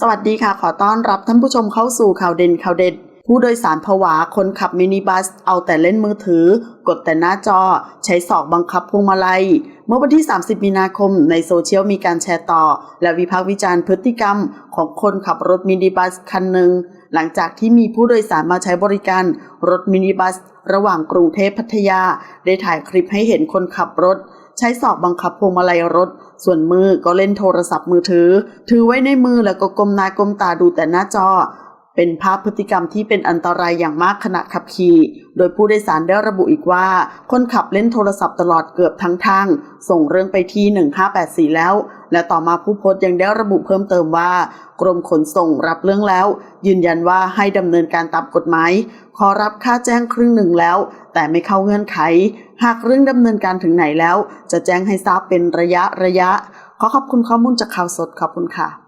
สวัสดีค่ะ ขอต้อนรับท่านผู้ชมเข้าสู่ข่าวเด่นข่าวเด็ด ผู้โดยสารผวาคนขับมินิบัส เอาแต่เล่นมือถือ กดแต่หน้าจอ ใช้ศอกบังคับพวงมาลัย เมื่อวันที่ 30 มีนาคมในโซเชียลมีการแชร์ต่อ และวิพากษ์วิจารณ์พฤติกรรมของคนขับรถมินิบัสคันหนึ่ง หลังจากที่มีผู้โดยสารมาใช้บริการรถมินิบัส ระหว่างกรุงเทพพัทยา ได้ถ่ายคลิปให้เห็นคนขับรถ ใช้ศอกบังคับพวงมาลัยรถ ส่วนมือก็เล่นโทรศัพท์มือถือ ถือไว้ในมือแล้วก็ก้มหน้าก้มตาดูแต่หน้าจอ เป็นภาพพฤติกรรมที่เป็นอันตรายอย่างมากขณะขับขี่ โดยผู้โดยสารได้ระบุอีกว่า คนขับเล่นโทรศัพท์ตลอดเกือบทั้งทาง ส่งเรื่องไปที่ 1584 แล้ว และต่อมาผู้โพสต์ยังได้ระบุเพิ่มเติมว่า กรมขนส่งรับเรื่องแล้ว ยืนยันว่าให้ดำเนินการตามกฎหมาย ขอรับค่าแจ้งครึ่งหนึ่งแล้ว แต่ไม่เข้าเงื่อนไข หากเรื่องดำเนินการถึงไหนแล้ว จะแจ้งให้ทราบเป็นระยะระยะ ขอขอบคุณข้อมูลจากข่าวสดขอบคุณค่ะ